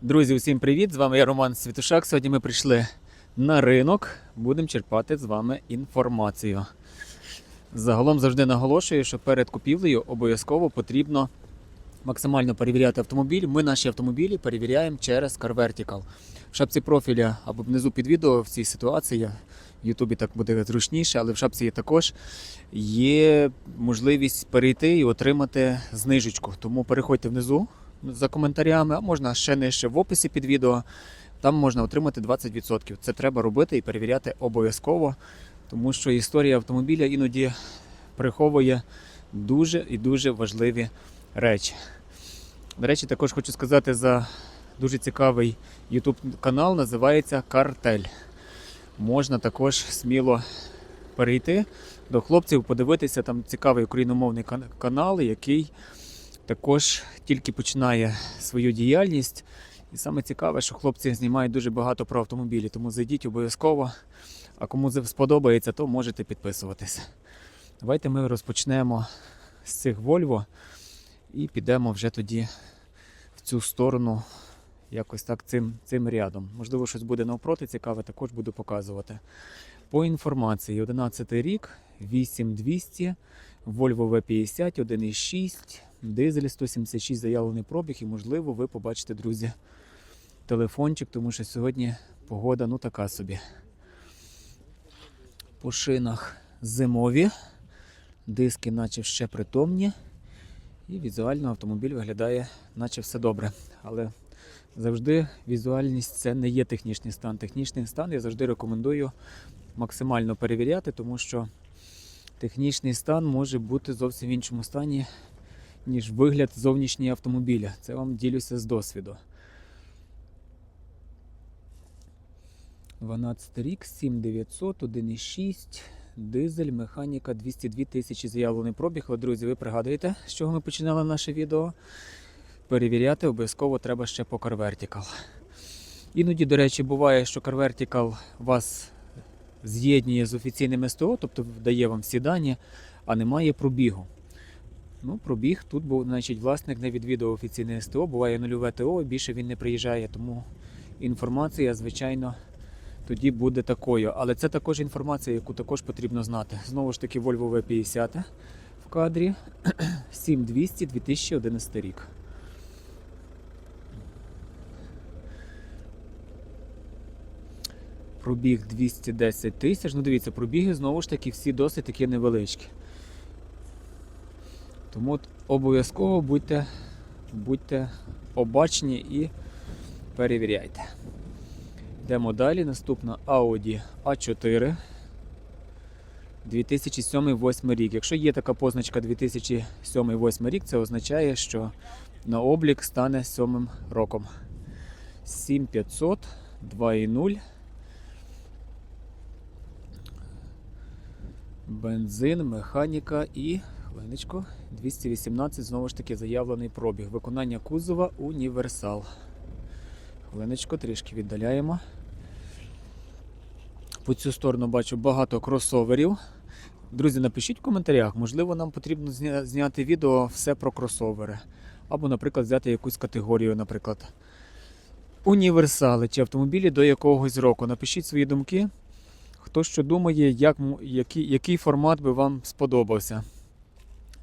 Друзі, усім привіт! З вами я Роман Світушак. Сьогодні ми прийшли на ринок. Будемо черпати з вами інформацію. Загалом завжди наголошую, що перед купівлею обов'язково потрібно максимально перевіряти автомобіль. Ми наші автомобілі перевіряємо через CarVertical. В шапці профіля або внизу під відео в цій ситуації. В Ютубі так буде зручніше, але в шапці є також є можливість перейти і отримати знижечку. Тому переходьте внизу за коментарями, а можна ще нижче в описі під відео. Там можна отримати 20%. Це треба робити і перевіряти обов'язково, тому що історія автомобіля іноді приховує дуже і дуже важливі речі. До речі, також хочу сказати за дуже цікавий YouTube канал, називається Картель. Можна також сміло перейти до хлопців, подивитися там цікавий україномовний канал, який також тільки починає свою діяльність. І саме цікаве, що хлопці знімають дуже багато про автомобілі, тому зайдіть обов'язково. А кому сподобається, то можете підписуватися. Давайте ми розпочнемо з цих Volvo і підемо вже тоді в цю сторону, якось так цим, цим рядом. Можливо, щось буде навпроти цікаве, також буду показувати. По інформації, 11 рік, 8200, Volvo V50, 1.6, дизель 176 заявлений пробіг, і можливо ви побачите, друзі, телефончик, тому що сьогодні погода ну така собі. По шинах зимові, диски наче ще притомні. І візуально автомобіль виглядає, наче все добре. Але завжди візуальність це не є технічний стан. Технічний стан я завжди рекомендую максимально перевіряти, тому що технічний стан може бути зовсім в іншому стані, ніж вигляд зовнішнього автомобіля. Це вам ділюся з досвіду. 12 рік, 7900, 1,6, дизель, механіка, 202 тисячі заявлений пробіг. Але, друзі, ви пригадуєте, з чого ми починали наше відео? Перевіряти обов'язково треба ще по CarVertical. Іноді, до речі, буває, що CarVertical вас з'єднує з офіційним СТО, тобто дає вам всі дані, а немає пробігу. Ну, пробіг тут, бо значить, власник не відвідав офіційне СТО, буває нульове ТО, більше він не приїжджає, тому інформація, звичайно, тоді буде такою. Але це також інформація, яку також потрібно знати. Знову ж таки, Volvo V50 в кадрі 7200 2011 рік. Пробіг 210 тисяч. Ну, дивіться, пробіги знову ж таки всі досить такі невеличкі. Тому обов'язково будьте, будьте обачні і перевіряйте. Йдемо далі. Наступна Audi A4 2007-2008 рік. Якщо є така позначка 2007-2008 рік, це означає, що на облік стане сьомим роком. 7500, 2.0. Бензин, механіка і хвилиночку, 218 знову ж таки заявлений пробіг. Виконання кузова універсал. Хвилиночку, трішки віддаляємо. По цю сторону бачу багато кросоверів. Друзі, напишіть в коментарях, можливо, нам потрібно зняти відео все про кросовери. Або, наприклад, взяти якусь категорію, наприклад, універсали чи автомобілі до якогось року. Напишіть свої думки. Хто що думає, як, який, який формат би вам сподобався.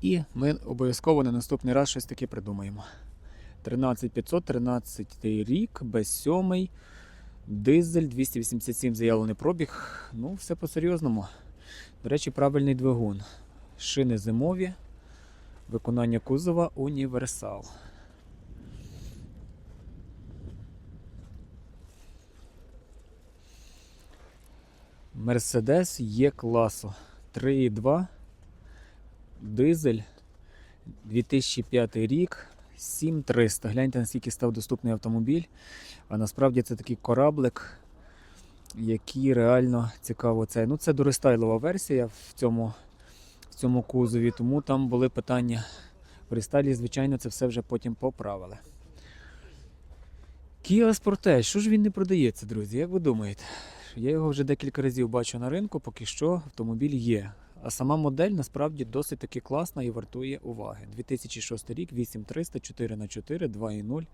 І ми обов'язково на наступний раз щось таке придумаємо. 13500, 13 рік, без 7 дизель, 287 заявлений пробіг. Ну, все по-серйозному. До речі, правильний двигун. Шини зимові, виконання кузова універсал. Мерседес є класу 3,2 дизель 2005 рік 7300. Гляньте, наскільки став доступний автомобіль. А насправді це такий кораблик, який реально цікаво це. Ну, це дорестайлова версія в цьому, в цьому кузові, тому там були питання. В рестайлі, звичайно, це все вже потім поправили. Kia Sportage, що ж він не продається, друзі? Як ви думаєте? Я його вже декілька разів бачу на ринку, поки що автомобіль є. А сама модель насправді досить таки класна і вартує уваги. 2006 рік, 8300, 4х4, 2.0,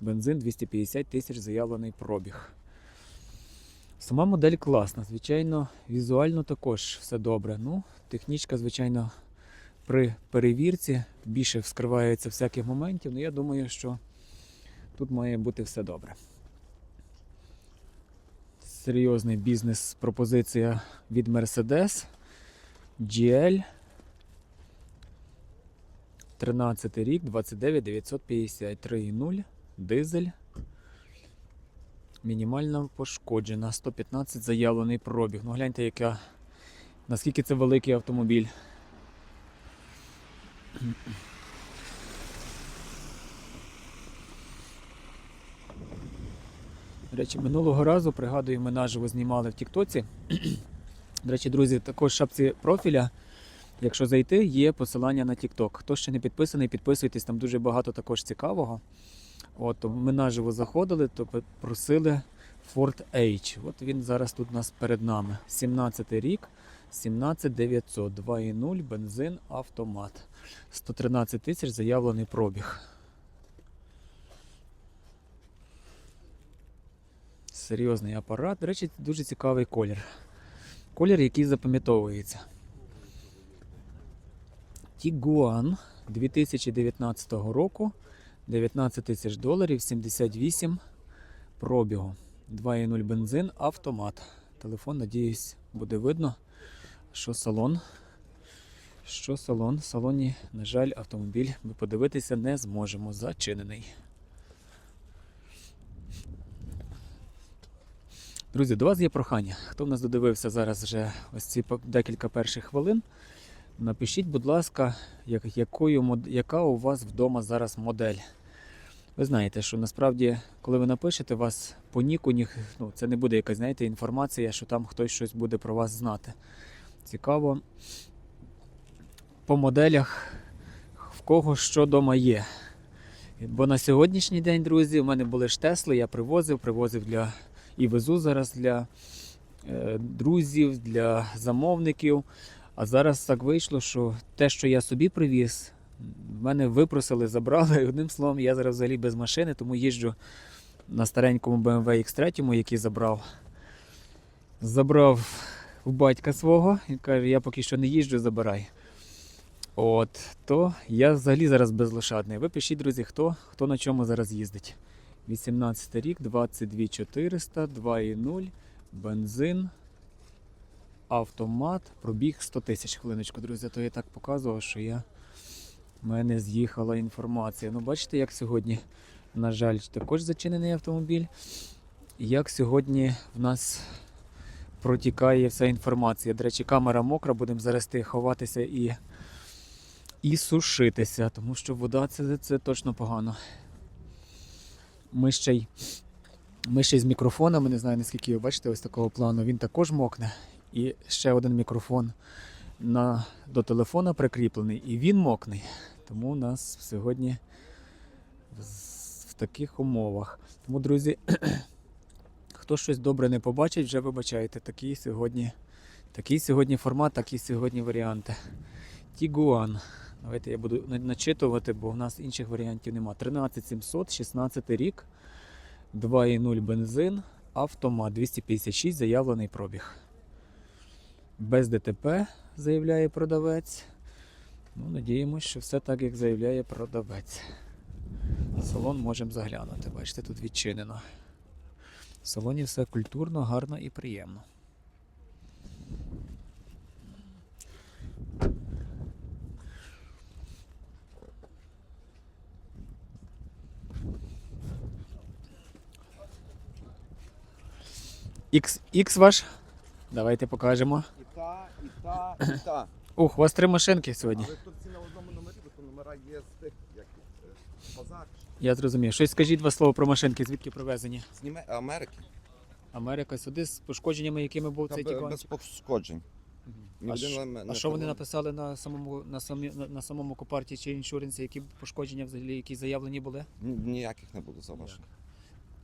Бензин 250 тисяч заявлений пробіг. Сама модель класна, звичайно, візуально також все добре. Ну, технічка, звичайно, при перевірці більше вскривається всяких моментів, але я думаю, що тут має бути все добре. Серйозний бізнес-пропозиція від Mercedes GL 13 рік, 29 950, 3,0, дизель. Мінімально пошкоджена, 115 заявлений пробіг. Ну гляньте, яка, наскільки це великий автомобіль. Речі, минулого разу, пригадую, ми наживо знімали в Тіктоці. До речі, друзі, також в шапці профіля, якщо зайти, є посилання на TikTok. Хто ще не підписаний, підписуйтесь, там дуже багато також цікавого. От, ми наживо заходили, то просили Ford H. От він зараз тут у нас перед нами. 17 рік, 17900, 2.0, бензин, автомат. 113 тисяч заявлений пробіг. Серйозний апарат. До речі, дуже цікавий колір. Колір, який запам'ятовується. Tiguan 2019 року. 19 тисяч доларів, 78 пробігу. 2.0 бензин, автомат. Телефон, надіюсь, буде видно, що салон. Що салон? В салоні, на жаль, автомобіль ми подивитися не зможемо. Зачинений. Друзі, до вас є прохання. Хто в нас додивився зараз вже ось ці декілька перших хвилин? Напишіть, будь ласка, як, якою, яка у вас вдома зараз модель. Ви знаєте, що насправді, коли ви напишете, вас по ніку ніх, ну, це не буде якась знаєте, інформація, що там хтось щось буде про вас знати. Цікаво по моделях, в кого що вдома є. Бо на сьогоднішній день, друзі, у мене були ж Тесли, я привозив, привозив для і везу зараз для е, друзів, для замовників. А зараз так вийшло, що те, що я собі привіз, мене випросили, забрали. І Одним словом, я зараз взагалі без машини, тому їжджу на старенькому BMW X3, який забрав. Забрав у батька свого. Він каже, я поки що не їжджу, забирай. От, то я взагалі зараз безлошадний. Ви пишіть, друзі, хто, хто на чому зараз їздить. 18 рік, 22 400, 2,0, бензин, автомат, пробіг 100 тисяч. Хвилиночку, друзі, то я так показував, що я в мене з'їхала інформація. Ну, бачите, як сьогодні, на жаль, також зачинений автомобіль. Як сьогодні в нас протікає вся інформація. До речі, камера мокра, будемо зараз ховатися і, і сушитися, тому що вода це, це точно погано. Ми ще й, ми ще й з мікрофонами, не знаю наскільки ви бачите, ось такого плану, він також мокне. І ще один мікрофон на, до телефона прикріплений, і він мокний. Тому у нас сьогодні в, таких умовах. Тому, друзі, хто щось добре не побачить, вже вибачайте. Такий сьогодні, такий сьогодні формат, такі сьогодні варіанти. Тігуан. Давайте я буду начитувати, бо в нас інших варіантів нема. 13700, 16 рік, 2,0 бензин, автомат 256 заявлений пробіг. Без ДТП, заявляє продавець. Ну, надіємось, що все так, як заявляє продавець. Салон можемо заглянути. Бачите, тут відчинено. В салоні все культурно, гарно і приємно. X, X ваш? Давайте покажемо. І та, і та, і та. Ух, у вас три машинки сьогодні. Але тут всі на одному номері, бо то номера є з тих, як е, базар. Я зрозумів. Щось скажіть два слова про машинки, звідки привезені? З Німе... Америки. Америка сюди з пошкодженнями, якими був Та цей бе- тігуан? без пошкоджень. Ні А, один що- ламе- а не що вони написали на самому на самі на, на самому копарті чи іншуренсі, які пошкодження взагалі, які заявлені були? Ні- Ніяких не було зауважень.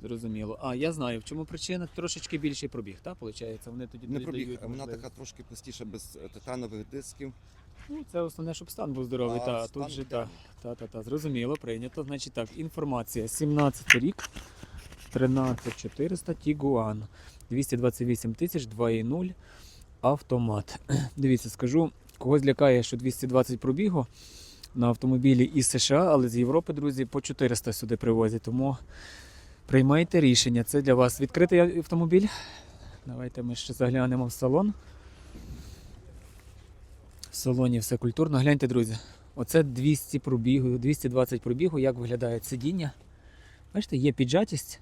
Зрозуміло. А я знаю, в чому причина трошечки більший пробіг, так? Виходить, вони тоді Не пробіг, вона така трошки простіша без е, титанових дисків, Ну, це основне, щоб стан був здоровий. А, та, стан тут же, та, та, та, та, зрозуміло, прийнято. Значить так, інформація. 17 рік, 13400 Тігуан, 228 тисяч, 2,0 автомат. Дивіться, скажу, когось лякає, що 220 пробігу на автомобілі із США, але з Європи, друзі, по 400 сюди привозять. Тому приймайте рішення. Це для вас відкритий автомобіль. Давайте ми ще заглянемо в салон. В салоні все культурно. Гляньте, друзі. Оце 200 пробігу, 220 пробігу, як виглядає сидіння. Бачите, є піджатість,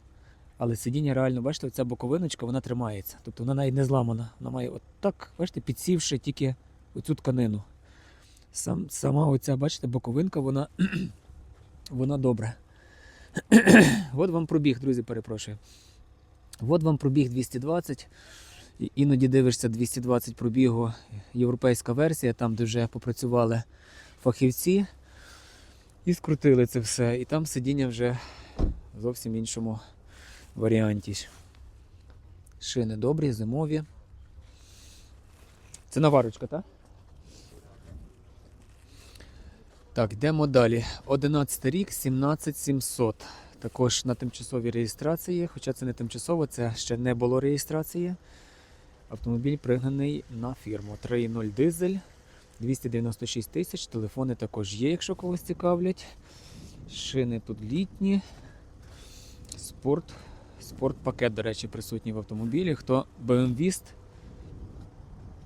але сидіння реально, бачите, оця боковиночка, вона тримається. Тобто вона навіть не зламана. Вона має отак, бачите, підсівши тільки оцю тканину. Сам, сама оця, бачите, боковинка, вона, вона добра. От вам пробіг, друзі, перепрошую. От вам пробіг 220. Іноді дивишся 220 пробігу, європейська версія, там, де вже попрацювали фахівці і скрутили це все. І там сидіння вже в зовсім іншому варіанті. Шини добрі, зимові. Це наварочка, так? Так, йдемо далі. 11 рік, 17700. Також на тимчасовій реєстрації, хоча це не тимчасово, це ще не було реєстрації. Автомобіль пригнаний на фірму. 3.0 дизель, 296 тисяч. Телефони також є, якщо когось цікавлять. Шини тут літні. Спорт. Спортпакет, до речі, присутній в автомобілі. Хто BMW-іст,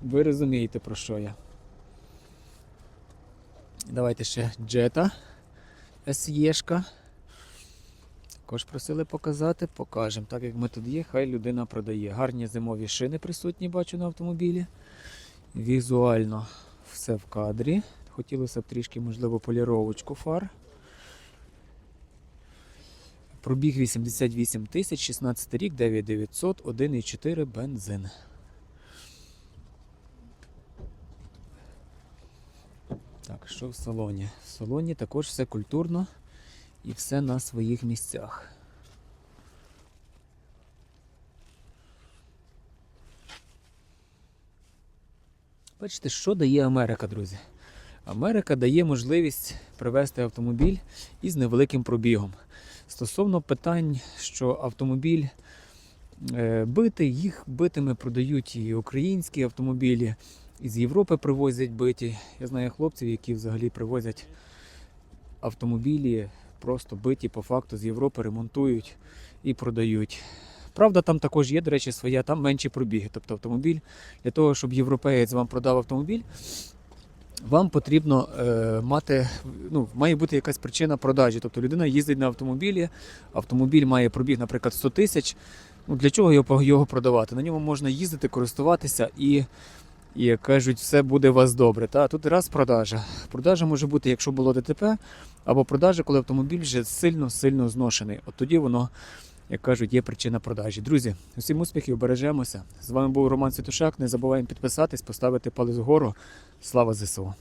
ви розумієте про що я. Давайте ще Jetta SE-шка. Також просили показати, покажемо. Так як ми тут є, хай людина продає. Гарні зимові шини присутні, бачу на автомобілі. Візуально все в кадрі. Хотілося б трішки, можливо, поліровочку фар. Пробіг 88 тисяч, 16 рік, 9900, 1,4 бензин. Так, що в салоні? В салоні також все культурно і все на своїх місцях. Бачите, що дає Америка, друзі? Америка дає можливість привезти автомобіль із невеликим пробігом. Стосовно питань, що автомобіль е, битий, їх битими продають і українські автомобілі, із Європи привозять биті. Я знаю хлопців, які взагалі привозять автомобілі просто биті по факту з Європи, ремонтують і продають. Правда, там також є, до речі, своя, там менші пробіги. Тобто автомобіль для того, щоб європеєць вам продав автомобіль, вам потрібно е, мати, ну, має бути якась причина продажі. Тобто людина їздить на автомобілі, автомобіль має пробіг, наприклад, 100 тисяч. Ну, для чого його, його продавати? На ньому можна їздити, користуватися і, і кажуть, все буде у вас добре. Та? Тут раз продажа. Продажа може бути, якщо було ДТП, або продажа, коли автомобіль вже сильно-сильно зношений. От тоді воно, як кажуть, є причина продажі. Друзі, усім успіхів, бережемося. З вами був Роман Святошак. Не забуваємо підписатись, поставити палець вгору. Слава ЗСУ!